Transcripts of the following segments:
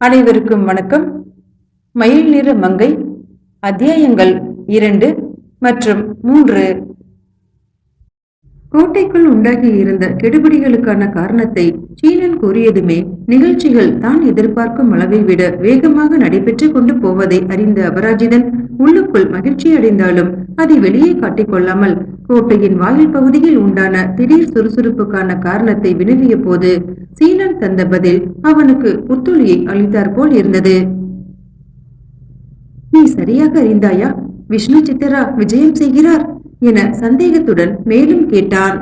அனைவருக்கும் வணக்கம். மயில் நிற மங்கை அத்தியாயங்கள் இரண்டு மற்றும் மூன்று. கோட்டைக்குள் உண்டாகி இருந்த கெடுபிடிகளுக்கான காரணத்தை சீனன் கூறியதுமே நிகழ்ச்சிகள் தான் எதிர்பார்க்கும் அளவை விட வேகமாக நடைபெற்று கொண்டு போவதை அறிந்த அபராஜிதன் உள்ளுக்குள் மகிழ்ச்சி அடைந்தாலும் அதை வெளியே காட்டிக்கொள்ளாமல் கோட்டையின் வாயில் பகுதியில் உண்டான திடீர் சுறுசுறுப்புக்கான காரணத்தை வினவிய போது சீனன் தந்த பதில் அவனுக்கு புத்துளியை அளித்தார் போல் இருந்தது. நீ சரியாக அறிந்தாயா? விஷ்ணு சித்தரா விஜயம் செய்கிறார் என சந்தேகத்துடன் மேலும் கேட்டான்.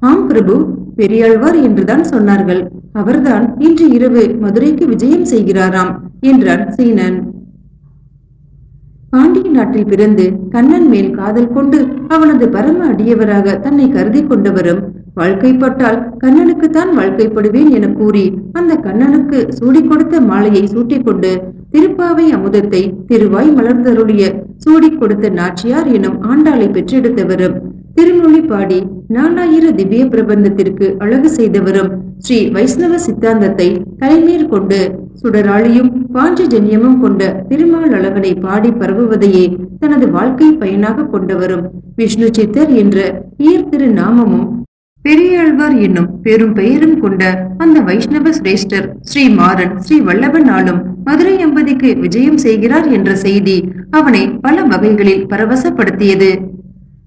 ஆம் பிரபு பெரியாழ்வார் என்றுதான் சொன்னார்கள். அவர்தான் இன்று இரவு மதுரைக்கு விஜயம் செய்கிறாராம் என்றான் சீனன் நாட்டில் பிறந்து கண்ணன் மேல் காதல் கொண்டு அவனது பரம அடியவராக தன்னை கருதி கொண்டவரும் வாழ்க்கைப்பட்டால் கண்ணனுக்குத்தான் வாழ்க்கைப்படுவேன் என கூறி அந்த கண்ணனுக்கு சூடி கொடுத்த மாலையை சூட்டிக்கொண்டு திருப்பாவை அமுதத்தை திருவாய் மலர்ந்தருளிய சூடிக் கொடுத்த நாச்சியார் எனும் ஆண்டாளை பெற்றெடுத்தவரும் திருமொழி பாடி நாலாயிர திவ்ய பிரபந்தத்திற்கு அழகு செய்தவரும் ஸ்ரீ வைஷ்ணவ சித்தாந்தத்தை தலைநீர் கொண்டு சுடராளியும் பாஞ்சஜன்யமும் கொண்ட திருமால் அழகனை பாடி பரவுவதையே தனது வாழ்க்கை பயனாக கொண்டவரும் விஷ்ணு சித்தர் என்ற ஈர்த்திரு நாமமும் பெரியாழ்வார் என்னும் பெரும் பெயரும் கொண்ட அந்த வைஷ்ணவ சிரேஷ்டர் ஸ்ரீ மாறன் ஸ்ரீ வல்லவன் ஆளும் மதுரை எம்பதிக்கு விஜயம் செய்கிறார் என்ற செய்தி அவனை பல வகைகளில் பரவசப்படுத்தியது.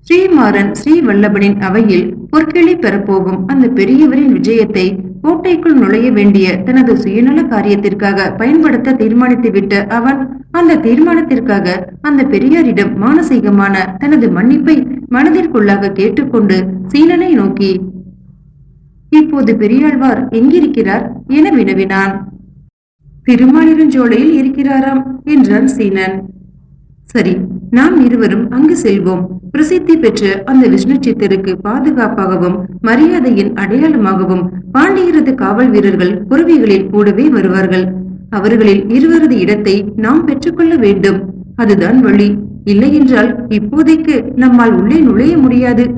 ஸ்ரீமாறன் ஸ்ரீ வல்லபனின் அவையில் பொற்கிளி பெறப்போகும் அந்த பெரியவரின் விஜயத்தை கோட்டைக்குள் நுழைய வேண்டிய தனது சுயநல காரியத்திற்காக பயன்படுத்த தீர்மானித்துவிட்ட அவன் அந்த தீர்மானத்திற்காக அந்த பெரியாரிடம் மானசீகமான தனது மன்னிப்பை மனதிற்குள்ளாக கேட்டுக்கொண்டு சீனனை நோக்கி இப்போது பெரியாழ்வார் எங்கிருக்கிறார்? என வினவினான். திருமாலிருஞ்சோலையில் இருக்கிறாராம் என்றான் சீனன் சரி நாம் இருவரும் அங்கு செல்வோம். பிரசித்தி பெற்ற அந்த விஷ்ணு சித்தருக்கு பாதுகாப்பாகவும் மரியாதையின் அடையாளமாகவும் பாண்டியரது காவல் வீரர்கள் குருவிகளில் கூடவே வருவார்கள். அவர்களில் இருவரது இடத்தை நாம் பெற்றுக்கொள்ள வேண்டும். அதுதான் வழி. இல்லையென்றால் இப்போதைக்கு நம்மால் உள்ளே நுழைய முடியாது.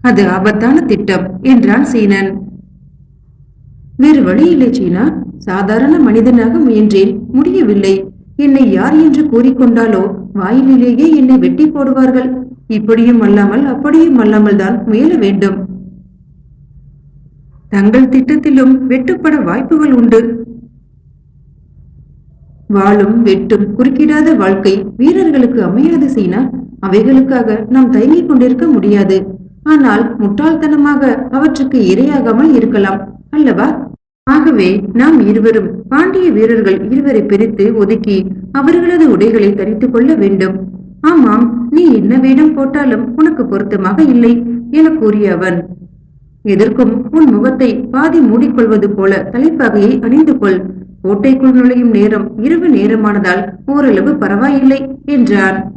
அது ஆபத்தான திட்டம் என்றான் சீனன். வேறு வழி இல்லை சீனா. சாதாரண மனிதனாக முயன்றேன். முடியவில்லை. என்னை யார் என்று கூறிக்கொண்டாலோ வாயிலேயே என்னை வெட்டி போடுவார்கள். இப்படியும் அல்லாமல் அப்படியும் அல்லாமல் தான் முயல வேண்டும். தங்கள் திட்டத்திலும் வெட்டுப்பட வாய்ப்புகள் உண்டு. வாழும் வெட்டும் குறுக்கிடாத வாழ்க்கை வீரர்களுக்கு அமையாது சீனா. அவைகளுக்காக நாம் தயங்கிக் கொண்டிருக்க முடியாது. ஆனால் முட்டாள்தனமாக அவற்றுக்கு இரையாகாமல் இருக்கலாம் அல்லவா? ஆகவே நாம் இருவரும் பாண்டிய வீரர்கள் இருவரை பிரித்து ஒதுக்கி அவர்களது உடைகளை தரித்துக் கொள்ள வேண்டும். ஆமாம் நீ என்ன வேடம் போட்டாலும் உனக்கு பொருத்தமாக இல்லை என கூறிய அவன். எதற்கும் உன் முகத்தை பாதி மூடிக்கொள்வது போல தலைப்பாகையை அணிந்து கொள். கோட்டைக்குள் நுழையும் நேரம் இரவு நேரமானதால் ஓரளவு பரவாயில்லை என்றான்.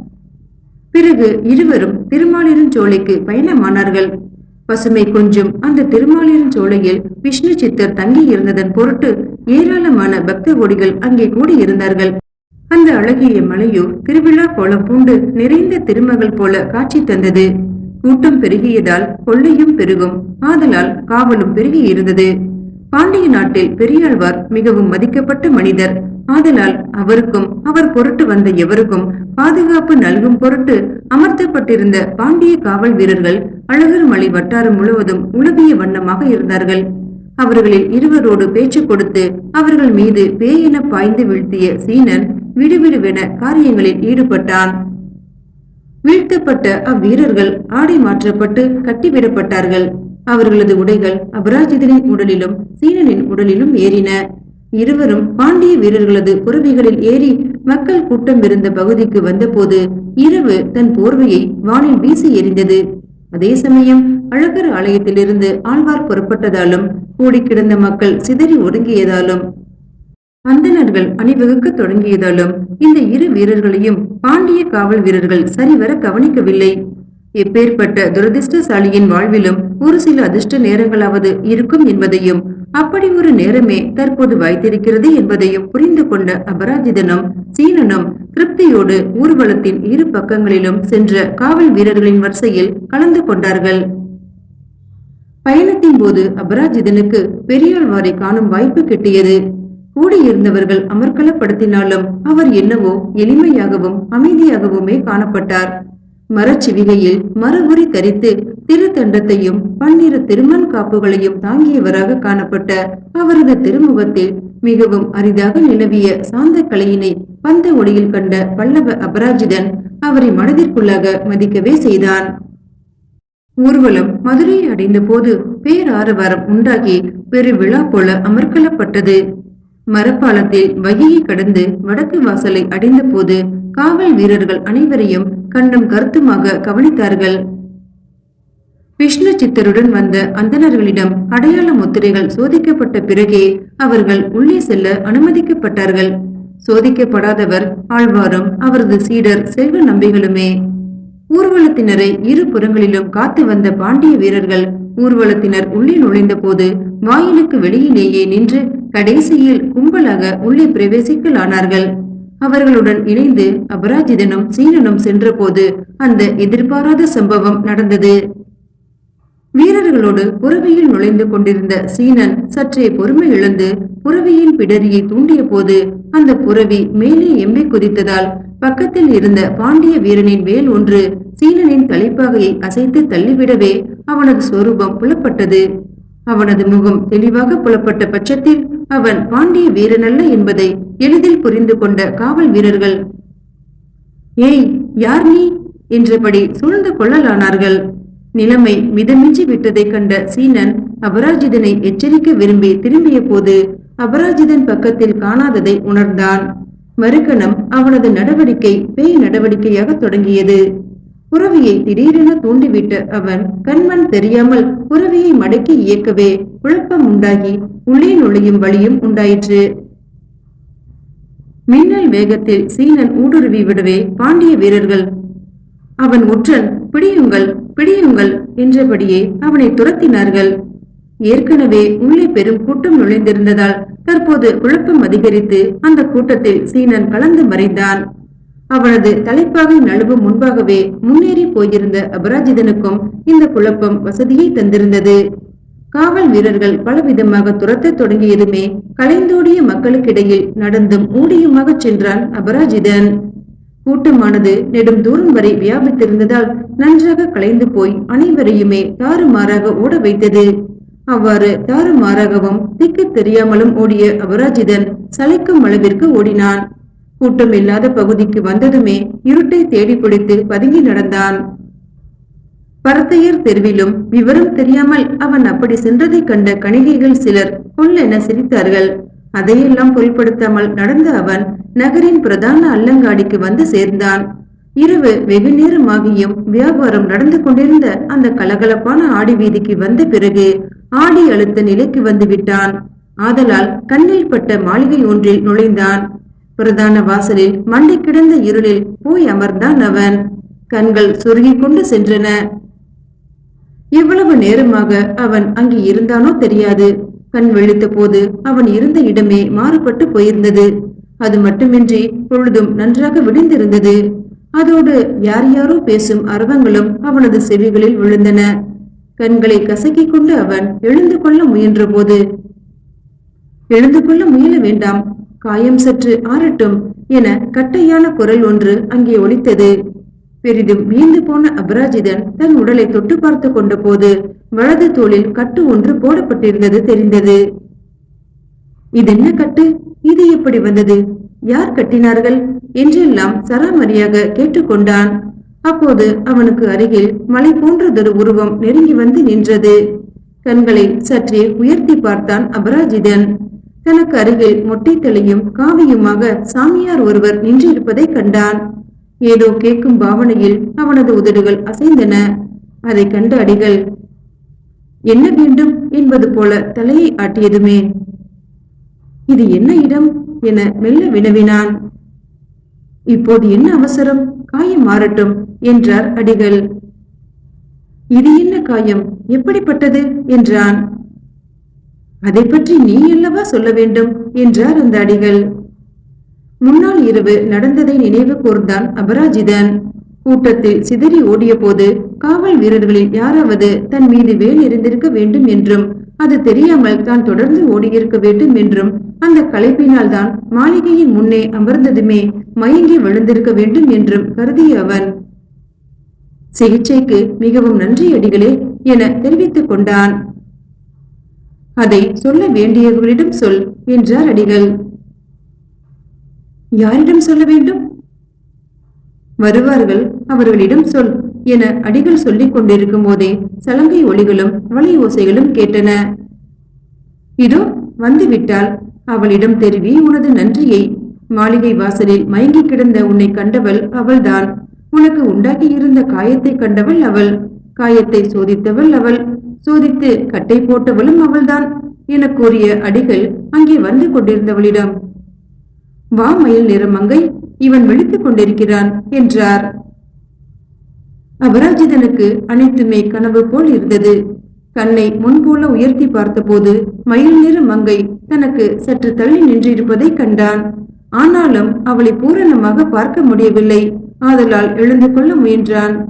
பிறகு இருவரும் திருமாலிருஞ்சோலைக்கு பயணமானார்கள். பசுமை கொஞ்சம் அந்த திருமாலியன் சோலையில் விஷ்ணு சித்தர் தங்கி இருந்ததன் பொருட்டு ஏராளமான பக்த கோடிகள் அங்கே கூடி இருந்தார்கள். அந்த அழகிய மலையோ திருவிழா கோலம் பூண்டு நிறைந்த திருமகள் போல காட்சி தந்தது. கூட்டம் பெருகியதால் கொள்ளையும் பெருகும் ஆதலால் காவலும் பெருகி இருந்தது. பாண்டிய நாட்டில் பெரியாழ்வார் மிகவும் மதிக்கப்பட்ட மனிதர் ஆதலால் அவருக்கும் அவர் பொருட்டு வந்த எவருக்கும் பாதுகாப்பு நல்கும் பொருட்டு அமர்த்தப்பட்டிருந்த பாண்டிய காவல் வீரர்கள் அழகர் மலை வட்டாரம் முழுவதும் உலகிய வண்ணமாக இருந்தார்கள். அவர்களில் இருவரோடு பேச்சு கொடுத்து அவர்கள் மீது பேயென பாய்ந்து வீழ்த்திய சீனன் விடுவிடுவென காரியங்களில் ஈடுபட்டான். வீழ்த்தப்பட்ட அவ்வீரர்கள் ஆடை மாற்றப்பட்டு கட்டிவிடப்பட்டார்கள். அவர்களது உடைகள் அபராஜிதனின் உடலிலும் சீனனின் உடலிலும் ஏறின. இருவரும் பாண்டிய வீரர்களது புறவிகளில் ஏறி மக்கள் கூட்டம் இருந்த பகுதிக்கு வந்தபோது இரவு தன் போர்வையை வானில் வீசி எறிந்தது. அதே சமயம் அழகர் ஆலயத்திலிருந்து ஆழ்வார் புறப்பட்டதாலும் கூடி கிடந்த மக்கள் சிதறி ஒடுங்கியதாலும் அந்தனர்கள் அணிவகுக்க தொடங்கியதாலும் இந்த இரு வீரர்களையும் பாண்டிய காவல் வீரர்கள் சரிவர கவனிக்கவில்லை. எப்பேற்பட்ட துரதிருஷ்டசாலியின் வாழ்விலும் ஒரு சில அதிர்ஷ்ட நேரங்களாவது இருக்கும் என்பதையும் அப்படி ஒரு நேரமே தற்போது வாய்த்திருக்கிறது என்பதையும் புரிந்து கொண்ட அபராஜிதனும் சீனனும் திருப்தியோடு ஊர்வலத்தின் இரு பக்கங்களிலும் சென்ற காவல் வீரர்களின் வரிசையில் கலந்து கொண்டார்கள். பயணத்தின் போது அபராஜிதனுக்கு பெரியாழ்வாரை காணும் வாய்ப்பு கிட்டியது. கூடியிருந்தவர்கள் அமர்க்கலப்படுத்தினாலும் அவர் என்னவோ எளிமையாகவும் அமைதியாகவுமே காணப்பட்டார். மரச்சிவிகையில் மரபுரி தரித்து திருத்தண்டத்தையும் பன்னிரு திருமண் காப்புகளையும் தாங்கியவராக காணப்பட்ட அவரது திருமுகத்தில் மிகவும் அரிதாக நிலவிய சாந்த கலையினை பந்த ஒளியில் கண்ட பல்லவ அபராஜிதன் அவரை மனதிற்குள்ளாக மதிக்கவே செய்தான். ஊர்வலம் மதுரையை அடைந்த போது பேராரவாரம் உண்டாகி பெரு விழா போல அமர்க்கலப்பட்டது மரப்பாலத்தில் வையை கடந்து வடக்கு வாசலை அடைந்த போது காவல் வீரர்கள் அனைவரையும் கண்ணும் கருத்துமாக கவனித்தார்கள். விஷ்ணு சித்தருடன் வந்த அந்தனர்களிடம் அடையாள முத்திரைகள் சோதிக்கப்பட்ட பிறகே அவர்கள் உள்ளே செல்ல அனுமதிக்கப்பட்டார்கள். சோதிக்கப்படாதவர் ஆழ்வாரும் அவரது சீடர் செல்வ நம்பிகளுமே. ஊர்வலத்தினரை இரு புறங்களிலும் காத்து வந்த பாண்டிய வீரர்கள் ஊர்வலத்தினர் உள்ளே நுழைந்த போது வாயிலுக்கு வெளியிலேயே நின்று கடைசியில் கும்பலாக உள்ளே பிரவேசிக்கலானார்கள். அவர்களுடன் இணைந்து அபராஜிதனும் சீனனும் சென்றபோது அந்த எதிர்பாராத சம்பவம் நடந்தது. வீரர்களோடு புறவியில் நுழைந்து கொண்டிருந்த சீனன் சற்றே பொறுமை இழந்து புறவியின் பிடரியை தூண்டிய போது அந்த புறவி மேலே எம்பி குதித்ததால் பக்கத்தில் இருந்த பாண்டிய வீரனின் வேல் ஒன்று சீனனின் தலைப்பாகையை அசைத்து தள்ளிவிடவே அவனது சொரூபம் புலப்பட்டது. அவனது முகம் தெளிவாக புலப்பட்ட பட்சத்தில் அவன் பாண்டிய வீரனல்ல என்பதை எளிதில் புரிந்து கொண்ட காவல் வீரர்கள் ஏய் யார் நீ? என்றபடி சூழ்ந்து கொள்ளலானார்கள். நிலைமை மிதமிஞ்சி விட்டதை கண்ட சீனன் அபராஜிதனை எச்சரிக்க விரும்பி திரும்பிய போது அபராஜிதன் பக்கத்தில் காணாததை உணர்ந்தான். மறுக்கணம் அவனது நடவடிக்கை பேய் நடவடிக்கையாக தொடங்கியது. புறவியை திடீரென தூண்டிவிட்ட அவன் கண்மண் தெரியாமல் புறவியை மடக்கி இயக்கவே குழப்பம் உண்டாகி உள்ளே நுழையும் வழியும் உண்டாயிற்று. மின்னல் வேகத்தில் சீனன் ஊடுருவி விடவே பாண்டிய வீரர்கள் அவன் உற்றன் பிடியுங்கள் பிடியுங்கள் என்றபடியே அவனை துரத்தினார்கள். ஏற்கனவே உள்ளே பெரும் கூட்டம் நுழைந்திருந்ததால் தற்போது குழப்பம் அதிகரித்து அந்த கூட்டத்தில் சீனன் கலந்து மறைந்தான். அவனது தலைப்பாகை நழுவும் முன்பாகவே முன்னேறி போயிருந்த அபராஜிதனுக்கும் இந்த குழப்பம் வசதியை தந்திருந்தது. காவல் வீரர்கள் பலவிதமாக துரத்த தொடங்கியதுமே கலைந்தோடிய மக்களுக்கிடையில் நடந்தும் ஊடியுமாக சென்றான் அபராஜிதன். கூட்டமானது நெடும் தூரம் வரை வியாபித்திருந்ததால் நன்றாக கலைந்து போய் அனைவரையுமே தாறுமாறாக ஓட வைத்தது. அவ்வாறு தாறுமாறாகவும் திக்கு தெரியாமலும் ஓடிய அபராஜிதன் சளைக்கும் அளவிற்கு ஓடினான். கூட்டம் இல்லாத பகுதிக்கு வந்ததுமே இருட்டை தேடி பிடித்து பதுங்கி நடந்தான். பரத்தையர் தெருவிலும் விவரம் தெரியாமல் அவன் அப்படி சென்றதைக் கண்ட கணிகைகள் சிலர் கொள்ளென சிரித்தார்கள். அதையெல்லாம் பொருட்படுத்தாமல் நடந்த அவன் நகரின் பிரதான அல்லங்காடிக்கு வந்து சேர்ந்தான். இரவு வெகு நேரமாகியும் வியாபாரம் நடந்து கொண்டிருந்த அந்த கலகலப்பான ஆடி வீதிக்கு வந்த பிறகு ஆடி அழுத்த நிலைக்கு வந்து விட்டான். ஆதலால் கண்ணில் பட்ட மாளிகை ஒன்றில் நுழைந்தான். பிரதான வாசலில் மண்டி கிடந்த இருளில் போய் அமர்ந்தான் அவன். கண்கள் சுருகி கொண்டு சென்றன. இவ்வளவு நேரமாக அவன் அங்கே இருந்தானோ தெரியாது. கண் விழித்த போது அவன் இருந்த இடமே மாறுபட்டு போயிருந்தது. அது மட்டுமின்றி பொழுதும் நன்றாக விடிந்திருந்தது. அதோடு யார் யாரோ பேசும் அரவங்களும் அவனது செவிகளில் விழுந்தன. கண்களை கசக்கிக் கொண்டு அவன் எழுந்து கொள்ள முயன்ற போது எழுந்து கொள்ள முயல வேண்டாம் காயம் சற்று ஆறட்டும் என கட்டையான குரல் ஒன்று அங்கே ஒலித்தது. பெரிதும் மீந்து போன அபராஜிதன் தன் உடலை தொட்டு பார்த்து கொண்ட போது வலது தோளில் கட்டு ஒன்று போடப்பட்டிருந்தது தெரிந்தது. இது என்ன கட்டு? இது எப்படி வந்தது? யார் கட்டினார்கள்? என்றெல்லாம் சராமரியாக கேட்டுக்கொண்டான். அப்போது அவனுக்கு அருகில் மலை போன்றதொரு உருவம் நெருங்கி வந்து நின்றது. கண்களை சற்றே உயர்த்தி பார்த்தான் அபராஜிதன். தனக்கு அருகில் மொட்டை தலையும் காவியுமாக சாமியார் ஒருவர் நின்றிருப்பதை கண்டான். ஏதோ கேட்கும் பாவனையில் அவனது உதடுகள் அசைந்தன. அதை கண்ட அடிகள் என்ன வேண்டும் என்பது போல தலையை ஆட்டியதுமே. இது என்ன இடம் என மெல்ல வினவினான். இப்போது என்ன அவசரம்? காயம் மாறட்டும் என்றார் அடிகள். இது என்ன காயம்? எப்படிப்பட்டது? என்றான். அதை பற்றி நீ அல்லவா சொல்ல வேண்டும்? என்றார் அந்த அடிகள். முன்னாள் இரவு நடந்ததை நினைவு கூர்ந்தான் அபராஜிதன். கூட்டத்தில் சிதறி ஓடிய போது காவல் வீரர்களில் யாராவது தன் மீது வேல் எறிந்திருக்க வேண்டும் என்றும் அது தெரியாமல் தான் தொடர்ந்து ஓடியிருக்க வேண்டும் என்றும் அந்த களைப்பினால் தான் மாளிகையின் முன்னே அமர்ந்ததுமே மயங்கி விழுந்திருக்க வேண்டும் என்றும் கருதிய அவன். சிகிச்சைக்கு மிகவும் நன்றி அடிகளே என தெரிவித்துக் கொண்டான். அதை சொல்ல வேண்டியவர்களிடம் சொல் என்றார் அடிகள். யாரிடம் சொல்ல வேண்டும்? வருவார்கள் அவர்களிடம் சொல். என அடிகள் சொல்லிக் கொண்டிருக்கும் போதே சலங்கை ஒளிகளும் வலை ஓசைகளும் கேட்டன. இதோ வந்துவிட்டால் அவளிடம் தெரிவி உனது நன்றியை. மாளிகை வாசலில் மயங்கி கிடந்த உன்னை கண்டவள் அவள்தான். உனக்கு உண்டாக்கியிருந்த காயத்தை கண்டவள் அவள். காயத்தை சோதித்தவள் அவள். சோதித்து கட்டை போட்டவளும் அவள்தான் என கூறிய அடிகள் அங்கே வந்து கொண்டிருந்தவளிடம். வா மயில் நிற மங்கை இவன் விழித்துக் கொண்டிருக்கிறான் என்றார். அபராஜிதனுக்கு அனைத்துமே கனவு போல் இருந்தது. கண்ணை முன்போல உயர்த்தி பார்த்தபோது மயில் நிற மங்கை தனக்கு சற்று தள்ளி நின்றிருப்பதை கண்டான். ஆனாலும் அவளை பூரணமாக பார்க்க முடியவில்லை. ஆதலால் எழுந்து கொள்ள முயன்றான்.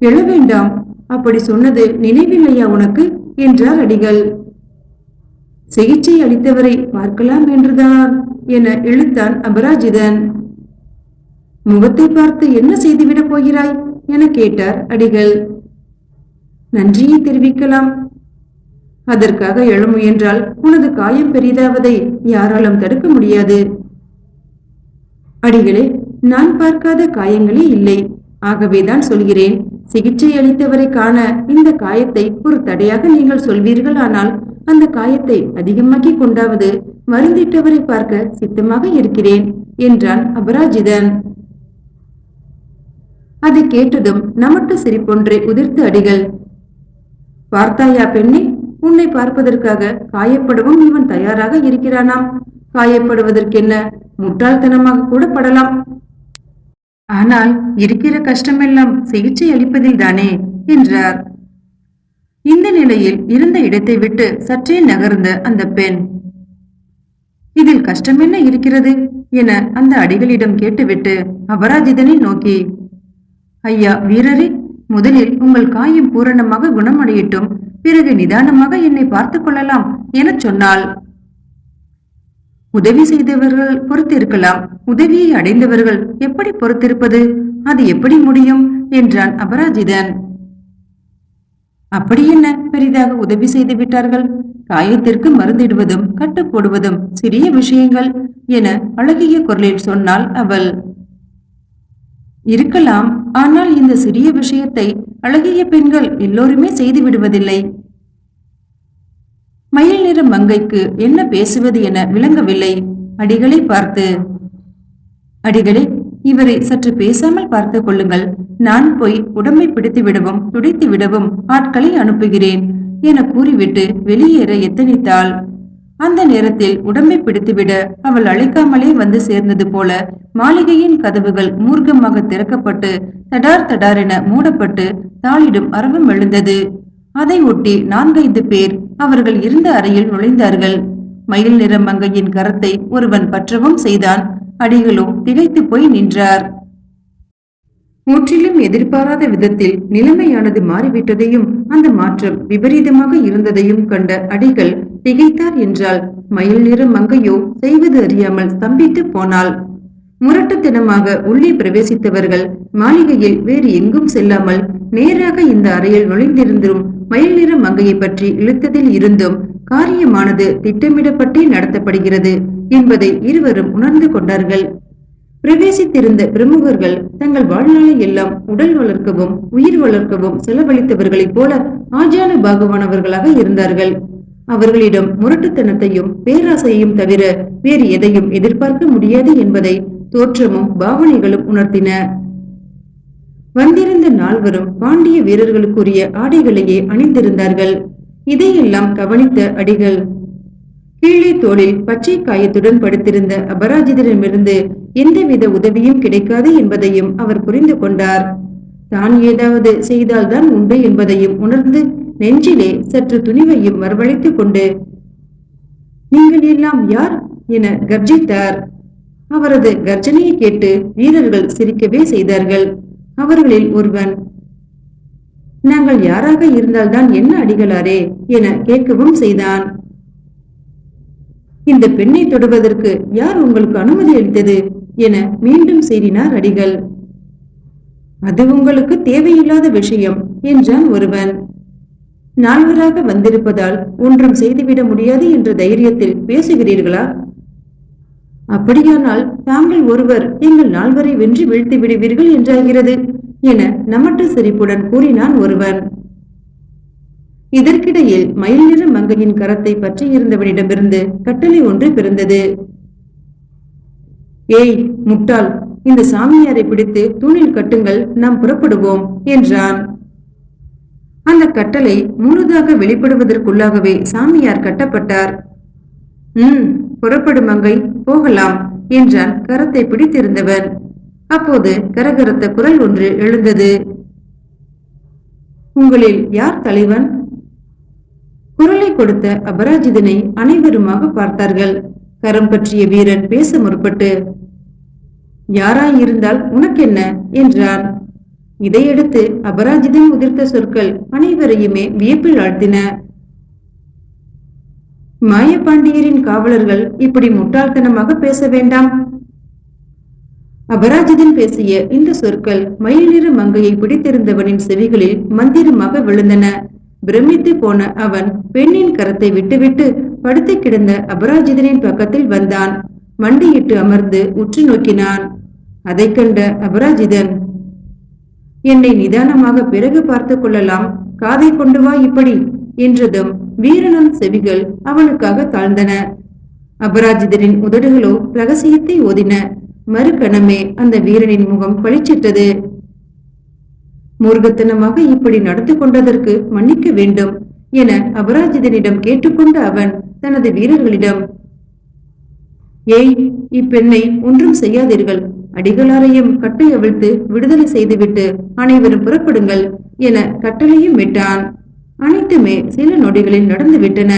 எழ வேண்டாம். அப்படி சொன்னது நினைவில்லையா உனக்கு? என்றார் அடிகள். சிகிச்சை அளித்தவரை பார்க்கலாம் என்றுதான் என இழுத்தான் அபராஜிதன். முகத்தை பார்த்து என்ன செய்துவிடப் போகிறாய்? என கேட்டார் அடிகள். நன்றியை தெரிவிக்கலாம். அதற்காக எழ முயன்றால் உனது காயம் பெரிதாவதை யாராலும் தடுக்க முடியாது. அடிகளே நான் பார்க்காத காயங்களே இல்லை. ஆகவேதான் சொல்கிறேன் சிகிச்சை அளித்தவரை காண இந்த காயத்தை ஒரு தடையாக நீங்கள் சொல்வீர்கள். ஆனால் அந்த காயத்தை அதிகமாக்கி கொண்டாவது மருந்திட்டவரை பார்க்க சித்தமாக இருக்கிறேன் என்றான் அபராஜிதன். அதை கேட்டதும் நமட்டு சிரிப்பொன்றே உதிர்த்து அடிகள். பார்த்தாயா பெண்ணே உன்னை பார்ப்பதற்காக காயப்படவும் இவன் தயாராக இருக்கிறானாம். காயப்படுவதற்கென்ன முட்டாள்தனமாக கூட படலாம். ஆனால் இருக்கிற கஷ்டமெல்லாம் சிகிச்சை அளிப்பதில் தானே என்றார். இந்த நிலையில் இருந்த இடத்தை விட்டு சற்றே நகர்ந்த அந்த பெண். இதில் கஷ்டம் என்ன இருக்கிறது என அந்த அடிகளிடம் கேட்டுவிட்டு அபராஜிதனை நோக்கி ஐயா வீரரே முதலில் உங்கள் காயம் பூரணமாக குணமடையட்டும். பிறகு நிதானமாக என்னை பார்த்துக் கொள்ளலாம் என சொன்னாள். உதவி செய்தவர்கள் பொறுத்திருக்கலாம். உதவியை அடைந்தவர்கள் எப்படி பொறுத்திருப்பது? அது எப்படி முடியும்? என்றான் அபராஜிதன். அப்படி என்ன? பெரிதாக உதவி செய்து விட்டார்கள். காயத்திற்கு மருந்திடுவதும் கட்டு போடுவதும் சிறிய விஷயங்கள் என அழகிய குரலில் சொன்னாள் அவள். இருக்கலாம் ஆனால் இந்த சிறிய விஷயத்தை அழகிய பெண்கள் எல்லோருமே செய்து விடுவதில்லை. மயில் நிற மங்கைக்கு என்ன பேசுவது என விளங்கவில்லை. அடிகளை பார்த்து அடிகளே இவரை சற்று பேசாமல் பார்த்து கொள்ளுங்கள். நான் போய் உடம்பை பிடித்து விடவும் துடைத்து விடவும் ஆட்களை அனுப்புகிறேன் என கூறிவிட்டு வெளியேற எத்தனித்தாள். அந்த நேரத்தில் உடம்பை பிடித்துவிட அவள் அழைக்காமலே வந்து சேர்ந்தது போல மாளிகையின் கதவுகள் மூர்க்கமாக திறக்கப்பட்டு தடார் தடார் என மூடப்பட்டு தாளிடும் அரவம் எழுந்தது. அதை ஒட்டி நான்கைந்து பேர் அவர்கள் இருந்த அறையில் நுழைந்தார்கள். மயில் நிற மங்கையின் கரத்தை ஒருவன் பற்றவும் செய்தான். அடிகளோ திகைத்து போய் நின்றார். முற்றிலும் எதிர்பாராத விதத்தில் நிலைமையானது மாறிவிட்டதையும் அந்த மாற்றம் விபரீதமாக இருந்ததையும் கண்ட அடிகள் திகைத்தார் என்றால் மயில் நிற மங்கையோ செய்வது அறியாமல் ஸ்தம்பித்து போனாள். முரட்டுத்தனமாக உள்ளே பிரவேசித்தவர்கள் மாளிகையில் வேறு எங்கும் செல்லாமல் நேராக இந்த அறையில் நுழைந்திருந்தும் மயில் நிற மங்கையை பற்றி இழுத்ததில் இருந்தும் காரியமானது திட்டமிடப்பட்டே நடத்தப்படுகிறது என்பதை இருவரும் உணர்ந்து கொண்டார்கள். பிரவேசித்திருந்த பிரமுகர்கள் தங்கள் வாழ்நாளை எல்லாம் உடல் வளர்க்கவும் உயிர் வளர்க்கவும் செலவழித்தவர்களைப் போல ஆஜான பாகவானவர்களாக இருந்தார்கள். அவர்களிடம் முரட்டுத்தனத்தையும் பேராசையையும் தவிர வேறு எதையும் எதிர்பார்க்க முடியாது என்பதை தோற்றமும் பாவனைகளும் உணர்த்தின. வந்திருந்த நால்வரும் பாண்டிய வீரர்களுக்குரிய ஆடைகளையே அணிந்திருந்தார்கள். இதையெல்லாம் கவனித்த அடிகள் கீழே தோளில் பச்சை காயத்துடன் படுத்திருந்த அபராஜிதரிடமிருந்து எந்தவித உதவியும் கிடைக்காது என்பதையும் அவர் புரிந்து கொண்டார். தான் ஏதாவது செய்தால்தான் உண்டு என்பதையும் உணர்ந்து நெஞ்சிலே சற்று துணிவையும் வரவழைத்துக் கொண்டு நீங்கள் எல்லாம் யார்? என கர்ஜித்தார். அவரது கர்ஜனையை கேட்டு வீரர்கள் சிரிக்கவே செய்தார்கள். அவர்களில் ஒருவன் நாங்கள் யாராக இருந்தால்தான் என்ன அடிகளாரே? என கேட்கவும் செய்தான். இந்த பெண்ணை தொடுவதற்கு யார் உங்களுக்கு அனுமதி அளித்தது? என மீண்டும் சீறினார் அடிகள். அது உங்களுக்கு தேவையில்லாத விஷயம் என்றான் ஒருவன். நால்வராக வந்திருப்பதால் ஒன்றும் செய்துவிட முடியாது என்ற தைரியத்தில் பேசுகிறீர்களா? அப்படியானால் தாங்கள் ஒருவர் எங்கள் நால்வரை வென்று வீழ்த்தி விடுவீர்கள் என்றாகிறது என நமட்டு சிரிப்புடன் கூறினான் ஒருவன். இதற்கிடையில் மயில் நிற மங்கையின் கரத்தை பற்றி இருந்தவனிடமிருந்து கட்டளை ஒன்று பிறந்தது. ஏய் முட்டாள் இந்த சாமியாரை பிடித்து தூணில் கட்டுங்கள் நாம் புறப்படுவோம் என்றான். அந்த கட்டளை முழுதாக வெளிப்படுவதற்குள்ளாகவே சாமியார் கட்டப்பட்டார். உம் புறப்படும் மங்கை போகலாம் என்றான் கரத்தை பிடித்திருந்தவன். அப்போது கரகரத்த குரல் ஒன்று எழுந்தது. உங்களில் யார் தலைவன்? குரலை கொடுத்த அபராஜிதனை அனைவருமாக பார்த்தார்கள். கரம் பற்றிய வீரன் பேச முற்பட்டு யாராயிருந்தால் உனக்கென்ன? என்றான். இதையடுத்து அபராஜிதன் உதிர்த்த சொற்கள் அனைவரையுமே வியப்பில் ஆழ்த்தின. மாயப்பாண்டியரின் காவலர்கள் இப்படி முட்டாள்தனமாக பேச வேண்டாம். அபராஜிதன் பேசிய இந்த சொற்கள் மயில் நிற மங்கையை பிடித்திருந்தவனின் செவிகளில் மந்திரமாக விழுந்தன. பிரமித்து போன அவன் பெண்ணின் கரத்தை விட்டுவிட்டு படுத்து கிடந்த அபராஜிதனின் பக்கத்தில் வந்தான். மண்டியிட்டு அமர்ந்து உற்று நோக்கினான். அதை கண்ட அபராஜிதன் என்னை நிதானமாக பிறகு பார்த்து கொள்ளலாம். காதை கொண்டு வா இப்படி என்றதும் வீரனும் செவிகள் அவனுக்காக தாழ்ந்தன. அபராஜிதனின் உதடுகளோ ரகசியத்தை ஓதின. மறுகணமே அந்த வீரனின் முகம் பளிச்சிட்டது. மூர்கத்தனமாக இப்படி நடந்து கொண்டதற்கு மன்னிக்க வேண்டும் என அபராஜிதனிடம் கேட்டுக்கொண்ட அவன் தனது வீரர்களிடம் ஏய் இப்பெண்ணை ஒன்றும் செய்யாதீர்கள். அடிகளாரையும் கட்டை அவிழ்த்து விடுதலை செய்துவிட்டு அனைவரும் புறப்படுங்கள் என கட்டளையும் விட்டான். அனைத்துமே சில நொடிகளில் நடந்துவிட்டன.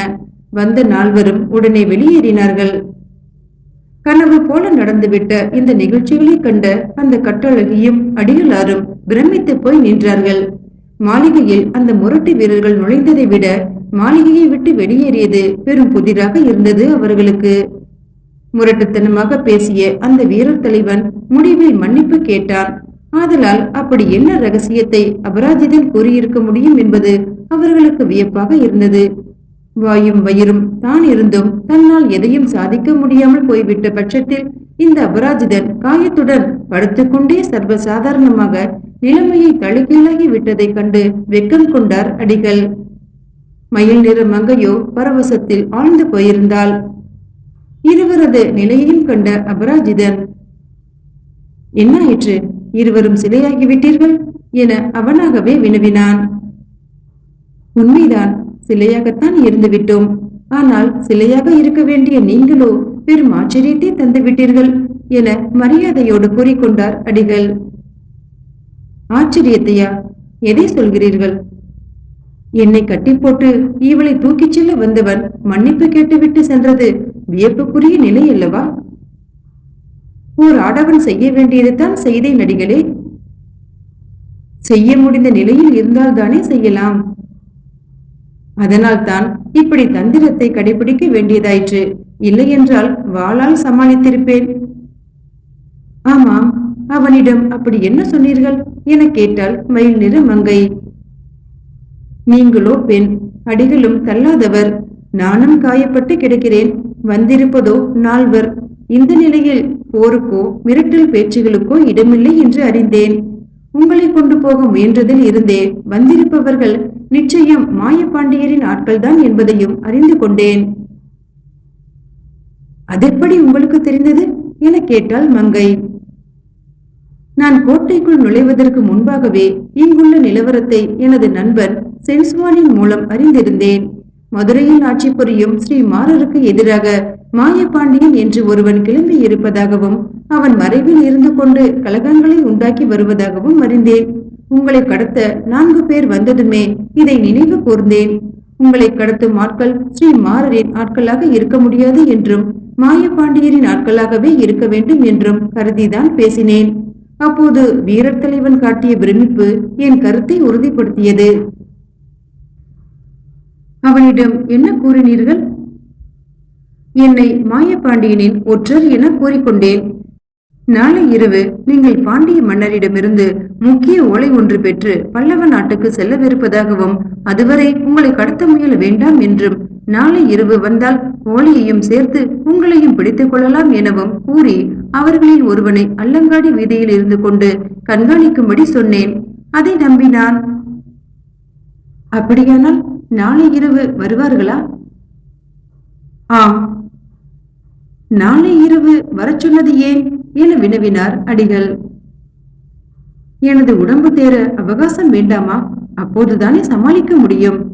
வந்த நால்வரும் உடனே வெளியேறினார்கள். கனவு போல நடந்துவிட்ட இந்த நிகழ்ச்சிகளை கண்ட அந்த கட்டழகியும் அடிகளாரும் பிரமித்து போய் நின்றார்கள். மாளிகையில் அந்த முரட்டு வீரர்கள் நுழைந்ததை விட மாளிகையை விட்டு வெளியேறியது பெரும் புதிராக இருந்தது அவர்களுக்கு. முரட்டுத்தனமாக பேசிய அந்த வீரர் தலைவன் முடிவில் மன்னிப்பு கேட்டான். ஆதலால் அப்படி என்ன ரகசியத்தை அபராஜிதன் கூறியிருக்க முடியும் என்பது அவர்களுக்கு வியப்பாக இருந்தது. வாயும் வயிறும் தான் இருந்தும் தன்னால் எதையும் சாதிக்க முடியாமல் போய்விட்ட பட்சத்தில் இந்த அபராஜிதன் காயத்துடன் படுத்துக்கொண்டே சர்வ சாதாரணமாக நிலைமையை தழுக்கீழாகி விட்டதை கண்டு வெக்கம் கொண்டார் அடிகள். மயில் நிற மங்கையோ பரவசத்தில் ஆழ்ந்து போயிருந்தாள். இருவரது நிலையையும் கண்ட அபராஜிதன் என்னாயிற்று இருவரும் சிலையாகிவிட்டீர்கள்? என அவனாகவே வினவினான். உண்மைதான் சிலையாகத்தான் இருந்துவிட்டோம். ஆனால் சிலையாக இருக்க வேண்டிய நீங்களோ பெரும் ஆச்சரியத்தை தந்துவிட்டீர்கள் என மரியாதையோடு கூறிக்கொண்டார் அடிகள். ஆச்சரியத்தையா? எதை சொல்கிறீர்கள்? என்னை கட்டி போட்டு இவளை தூக்கிச் செல்ல வந்தவன் மன்னிப்பு கேட்டுவிட்டு சென்றது. வியப்புக்குரிய நிலை அல்லவா? ஓர் ஆடவன் செய்ய வேண்டியதுதான் செய்தேன் நடிகளே. செய்ய முடிந்த நிலையில் இருந்தால்தானே செய்யலாம். அதனால்தான் இப்படி தந்திரத்தை கடைபிடிக்க வேண்டியதாயிற்று. இல்லையென்றால் வாளால் சமாளித்திருப்பேன். ஆமாம் அவனிடம் அப்படி என்ன சொன்னீர்கள்? என கேட்டால் மயில் நிற மங்கை. நீங்களோ பெண் அடிகளும் தள்ளாதவர். நானும் காயப்பட்டு கிடக்கிறேன். வந்திருப்பதோ நால்வர். இந்த நிலையில் போருக்கோ மிரட்டல் பேச்சுகளுக்கோ இடமில்லை என்று அறிந்தேன். உங்களை கொண்டு போக முயன்றதில் இருந்தே வந்திருப்பவர்கள் நிச்சயம் மாயப்பாண்டியரின் ஆட்கள்தான் என்பதையும் அறிந்து கொண்டேன். அதெப்படி உங்களுக்கு தெரிந்தது? என கேட்டாள் மங்கை. நான் கோட்டைக்குள் நுழைவதற்கு முன்பாகவே இங்குள்ள நிலவரத்தை எனது நண்பர் சென்ஸ்வானின் மூலம் அறிந்திருந்தேன். மதுரையில் ஆட்சி புரியும் ஸ்ரீ மாரருக்கு எதிராக மாயப்பாண்டியன் என்று ஒருவன் கிளம்பி இருப்பதாகவும் அவன் மறைவில் இருந்து கொண்டு கலகங்களை உண்டாக்கி வருவதாகவும் அறிந்தேன். உங்களை கடத்த நான்கு பேர் வந்ததுமே இதை நினைவு கூர்ந்தேன். உங்களை கடத்தும் ஆட்கள் ஸ்ரீ மாரரின் ஆட்களாக இருக்க முடியாது என்றும் மாயப்பாண்டியரின் ஆட்களாகவே இருக்க வேண்டும் என்றும் கருதிதான் பேசினேன். அப்போது வீரர் தலைவன் காட்டிய பிரமிப்பு என் கருத்தை உறுதிப்படுத்தியது. அவனிடம் என்ன கூறினீர்கள்? என்னை மாயப்பாண்டியனின் ஒற்றர் என கூறிக்கொண்டேன். நாளை இரவு நீங்கள் பாண்டிய மன்னரிடமிருந்து முக்கிய ஓலை ஒன்று பெற்று பல்லவ நாட்டுக்கு செல்லவிருப்பதாகவும் அதுவரை உங்களை கடத்த முயல வேண்டாம் என்றும் நாளை இரவு வந்தால் ஓலையையும் சேர்த்து உங்களையும் பிடித்துக் கொள்ளலாம் எனவும் கூறி அவர்களில் ஒருவனை அல்லங்காடி வீதியில் இருந்து கொண்டு கண்காணிக்கும்படி சொன்னேன். அதை நம்பினான். அப்படியானால் நாளை இரவு வருவார்களா? ஆம். நாளை இரவு வரச் சொன்னது ஏன்? என வினவினார் அடிகள். எனது உடம்பு தேர அவகாசம் வேண்டாமா? அப்போதுதானே சமாளிக்க முடியும்.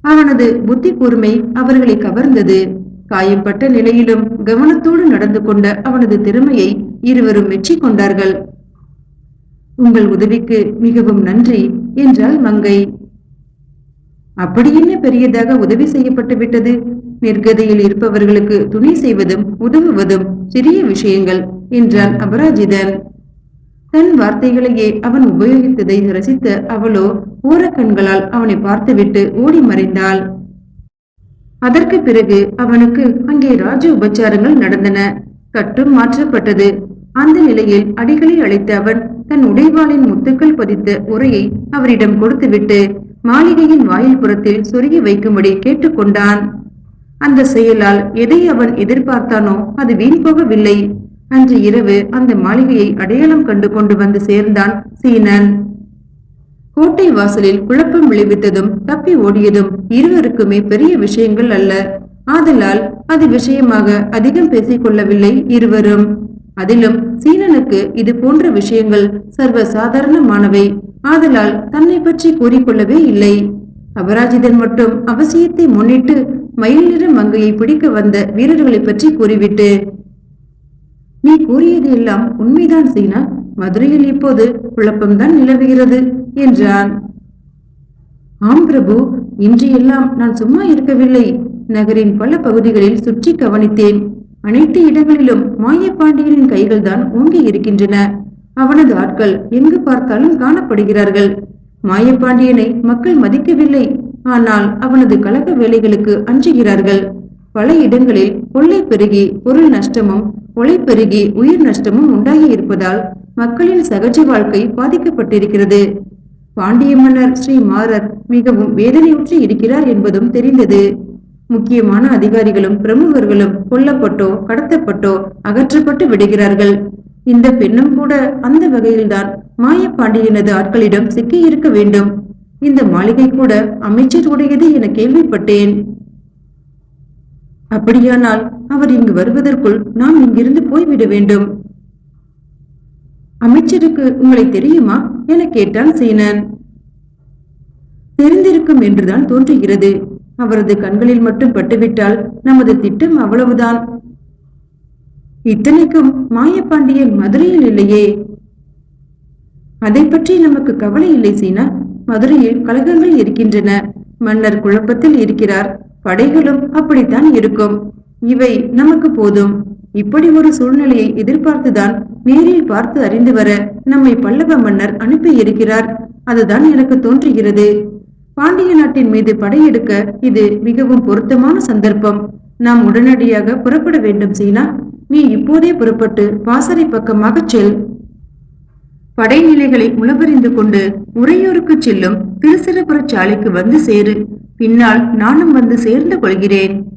அவனது புத்தி கூர்மை அவர்களை கவர்ந்தது. காயப்பட்ட நிலையிலும் கவனத்தோடு நடந்து கொண்ட அவனது திறமையை இருவரும் மெச்சிக் கொண்டார்கள். உங்கள் உதவிக்கு மிகவும் நன்றி என்றாள் மங்கை. அப்படி என்ன பெரியதாக உதவி செய்யப்பட்டு விட்டது. நிர்கதையில் இருப்பவர்களுக்கு துணை செய்வதும் உதவுவதும் சிறிய விஷயங்கள் என்றான் அபராஜிதன். தன் வார்த்தைகளையே அவன் உபயோகித்ததை ரசித்த அவளோ ஊரக்கண்களால் அவனை பார்த்துவிட்டு ஓடி மறைந்தாள். அதற்கு பிறகு அவனுக்கு அங்கே ராஜ உபச்சாரங்கள் நடந்தன. கட்டும் மாற்றப்பட்டது. அந்த நிலையில் அடிகளை அழைத்த அவன் தன் உடைவாளின் முத்துக்கள் பதித்த உரையை அவரிடம் கொடுத்துவிட்டு மாளிகையின் வாயில் புறத்தில் சொருகி வைக்கும்படி கேட்டுக்கொண்டான். அந்த செயலால் எதை அவன் எதிர்பார்த்தானோ அது வீண் போகவில்லை. அன்று இரவு அந்த மாளிகையை அடையாளம் கண்டு கொண்டு வந்து சேர்ந்தான் சீனன். கோட்டை வாசலில் குழப்பம் விளைவித்ததும் தப்பி ஓடியதும் இருவருக்குமே பெரிய விஷயங்கள் அல்ல. ஆதலால் அது விஷயமாக அதிகம் பேசிக் கொள்ளவில்லை இருவரும். அதிலும் சீனனுக்கு இது போன்ற விஷயங்கள் சர்வ சாதாரணமானவை ஆதலால் தன்னை பற்றி கூறிக்கொள்ளவே இல்லை. அபராஜிதன் மட்டும் அவசியத்தை முன்னிட்டு மயில் நிற மங்கையை பிடிக்க வந்த வீரர்களை பற்றி கூறிவிட்டு நீ கூறியது எல்லாம் உண்மைதான் சீனா. மதுரையில் இப்போது குழப்பம்தான் நிலவுகிறது என்றான். ஆம் பிரபு இன்று எல்லாம் நான் சும்மா இருக்கவில்லை. நகரின் பல பகுதிகளில் சுற்றி கவனித்தேன். அனைத்து இடங்களிலும் மாயப்பாண்டியனின் கைகள் தான் ஓங்கி இருக்கின்றன. அவனது ஆட்கள் எங்கு பார்த்தாலும் காணப்படுகிறார்கள். மாயப்பாண்டியனை மக்கள் மதிக்கவில்லை. ஆனால் அவனது கழக வேலைகளுக்கு அஞ்சுகிறார்கள். பல இடங்களில் கொள்ளை பெருகி பொருள் நஷ்டமும் கொலை பெருகி உயிர் நஷ்டமும் உண்டாகி இருப்பதால் மக்களின் சகஜ வாழ்க்கை பாதிக்கப்பட்டிருக்கிறது. பாண்டிய மன்னர் ஸ்ரீ மாரர் மிகவும் வேதனையுற்று இருக்கிறார் என்பதும் தெரிந்தது. முக்கியமான அதிகாரிகளும் பிரமுகர்களும் கொல்லப்பட்டோ கடத்தப்பட்டோ அகற்றப்பட்டு விடுகிறார்கள். இந்த பெண்ணும் கூட அந்த வகையில்தான் மாயப்பாண்டியனது ஆட்களிடம் சிக்கி இருக்க வேண்டும். இந்த மாளிகை கூட அமைச்சர் உடையது என கேள்விப்பட்டேன். அப்படியானால் அவர் இங்கு வருவதற்குள் நாம் இங்கிருந்து போய்விட வேண்டும். அமைச்சருக்கு உங்களை தெரியுமா என கேட்டான் சீனன். தெரிந்திருக்கும் என்றுதான் தோன்றுகிறது. அவரது கண்களில் மட்டும் பட்டுவிட்டால் நமது திட்டம் அவ்வளவுதான். இத்தனைக்கும் மாயப்பாண்டியன் மதுரையில் இல்லையே. அதை பற்றி நமக்கு கவலை இல்லை சீனா. மதுரையில் கழகங்கள் இருக்கின்றன. மன்னர் குழப்பத்தில் இருக்கிறார். படைகளும் அப்படித்தான் இருக்கும். இவை நமக்கு போதும். இப்படி ஒரு சூழ்நிலையை எதிர்பார்த்துதான் நேரில் பார்த்து அறிந்து வர நம்மை பல்லவ மன்னர் அனுப்பி இருக்கிறார் அதுதான் எனக்கு தோன்றுகிறது. பாண்டிய நாட்டின் மீது படையெடுக்க இது மிகவும் பொருத்தமான சந்தர்ப்பம். நாம் உடனடியாக புறப்பட வேண்டும் சீனா. நீ இப்போதே புறப்பட்டு பாசறை பக்கமாக செல். படைநிலைகளை உளவறிந்து கொண்டு உறையூருக்கு செல்லும் திருசிறப்புற சாலைக்கு வந்து சேரு. பின்னால் நானும் வந்து சேர்ந்து கொள்கிறேன்.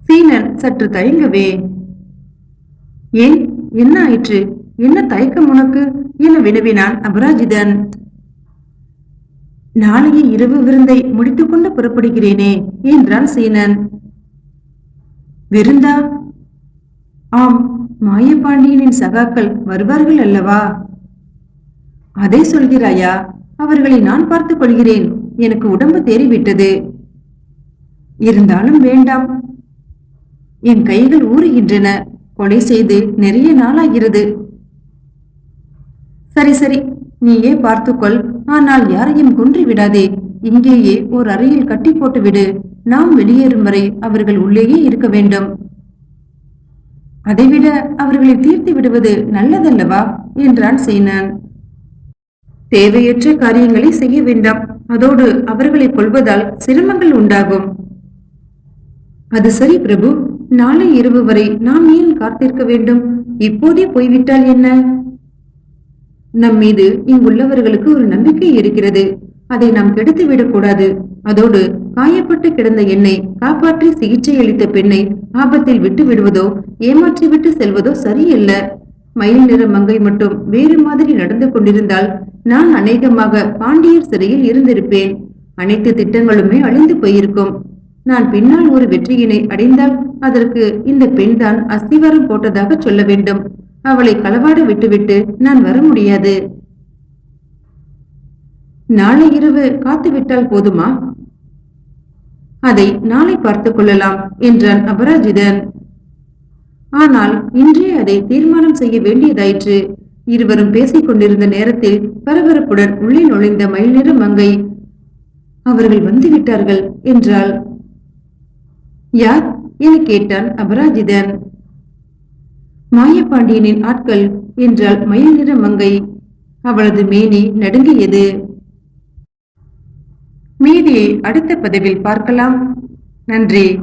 சீனன் சற்று தயங்கவே. ஏன்? என்ன ஆயிற்று? என்ன தயக்கம் உனக்கு? என வினவினான் அபராஜிதன். நாளைய இரவு விருந்தை முடித்துக்கொண்டு புறப்படுகிறேனே என்றான் சீனன். விருந்தா? ஆம் மாயப்பாண்டியனின் சகாக்கள் வருவார்கள் அல்லவா? அதை சொல்கிறாயா அவர்களை நான் பார்த்துக் கொள்கிறேன் எனக்கு உடம்பு தேறிவிட்டது. இருந்தாலும் வேண்டாம். என் கைகள் ஊறுகின்றன கொலை செய்து நிறைய நாளாகிறது. சரி சரி நீயே பார்த்துக்கொள் ஆனால் யாரையும் கொன்று விடாதே. இங்கேயே ஓர் அறையில் கட்டி போட்டு விடு. நாம் வெளியேறும் வரை அவர்கள் உள்ளேயே இருக்க வேண்டும். அதைவிட அவர்களை தீர்த்து விடுவது நல்லதல்லவா? என்றான் சீனன். தேவையற்ற காரியங்களை செய்ய வேண்டாம். அதோடு அவர்களை கொள்வதால் சிரமங்கள் உண்டாகும். அது சரி பிரபு. நாளை இரவு வரை நாம் ஏன் காத்திருக்க வேண்டும்? இப்போதே போய்விட்டால் என்ன? நம் மீது இங்குள்ளவர்களுக்கு ஒரு நம்பிக்கை இருக்கிறது. அதை நாம் கெடுத்து விடக்கூடாது. அதோடு காயப்பட்டு கிடந்த என்னை காப்பாற்றி சிகிச்சை அளித்த பெண்ணை ஆபத்தில் விட்டு விடுவதோ ஏமாற்றி விட்டு செல்வதோ சரியல்ல. மயில் நிற மங்கை மட்டும் வேறு மாதிரி நடந்து கொண்டிருந்தால் நான் அநேகமாக பாண்டியர் சிறையில் இருந்திருப்பேன். அனைத்து திட்டங்களுமே அழிந்து போயிருக்கும். நான் பின்னால் ஒரு வெற்றியினை அடைந்தால் அதற்கு இந்த பெண்தான் அஸ்திவாரம் போட்டதாக சொல்ல வேண்டும். அவளை களவாட விட்டுவிட்டு நான் வர முடியாது. நாளை இரவு காத்துவிட்டால் போதுமா? அதை நாளை பார்த்துக் கொள்ளலாம் என்றான் அபராஜிதன். ஆனால் இன்றே அதை தீர்மானம் செய்ய வேண்டியதாயிற்று. இருவரும் பேசிக் கொண்டிருந்த நேரத்தில் பரபரப்புடன் உள்ளே நுழைந்த மயில் மங்கை. அவர்கள் வந்துவிட்டார்கள் என்றாள். யார்? என கேட்டான் அபராஜிதன். மாயப்பாண்டியனின் ஆட்கள் என்றால் மயில் நிற மங்கை. அவளது மேனி நடுங்கியது. மீதியை அடுத்த பதிவில் பார்க்கலாம். நன்றி.